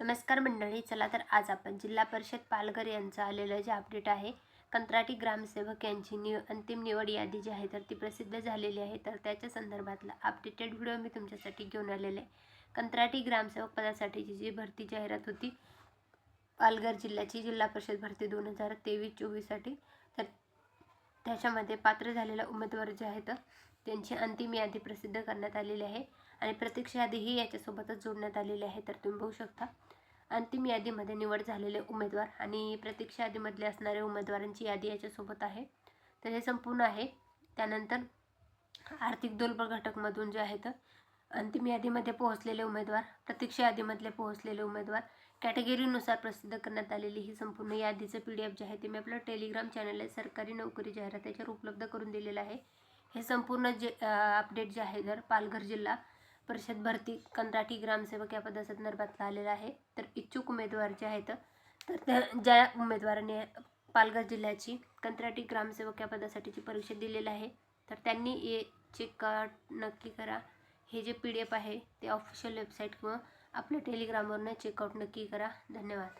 नमस्कार मंडळी चला तर आज आपण जिल्हा परिषद पालघर यांचं आलेलं जे अपडेट आहे कंत्राटी ग्रामसेवक यांची नि अंतिम निवड यादी जी आहे तर ती प्रसिद्ध झालेली आहे. तर त्याच्या संदर्भातला अपडेटेड व्हिडिओ मी तुमच्यासाठी घेऊन आलेले आहे. कंत्राटी ग्रामसेवक पदासाठीची जी भरती जाहिरात होती पालघर जिल्ह्याची जिल्हा परिषद भरती दोन हजार तेवीस चोवीससाठी तर त्याच्यामध्ये पात्र झालेला उमेदवार जे आहेत त्यांची अंतिम यादी प्रसिद्ध करण्यात आलेली आहे आणि प्रतीक्षा यादीही याच्यासोबतच जोडण्यात आलेली आहे तर तुम्ही बघू शकता. अंतिम यादीमध्ये निवड झालेले उमेदवार आणि प्रतीक्षा यादीमधले असणाऱ्या उमेदवारांची यादी याच्यासोबत आहे. तर हे संपूर्ण आहे. त्यानंतर आर्थिक दुर्बल घटकमधून जे आहेत अंतिम यादीमध्ये पोहोचलेले उमेदवार प्रत्यक्ष यादीमधले पोहोचलेले उमेदवार कॅटेगरीनुसार प्रसिद्ध करण्यात आलेली ही संपूर्ण यादीचं पी डी एफ जे आहे ते मी आपलं टेलिग्राम चॅनल आहे सरकारी नोकरी जाहिरात याच्यावर उपलब्ध करून दिलेलं आहे. हे संपूर्ण जे अपडेट जे आहे जर पालघर जिल्हा परिषद भरती कंत्राटी ग्रामसेवक या पदासंदर्भातला आलेला आहे तर इच्छुक उमेदवार जे आहेत तर त्या ज्या उमेदवाराने पालघर जिल्ह्याची कंत्राटी ग्रामसेवक या पदासाठीची परीक्षा दिलेली आहे तर त्यांनी ये चेक नक्की करा. हे जे पी डी एफ आहे ते ऑफिशियल वेबसाईट किंवा आपल्या टेलिग्रामवरनं चेकआउट नक्की करा. धन्यवाद.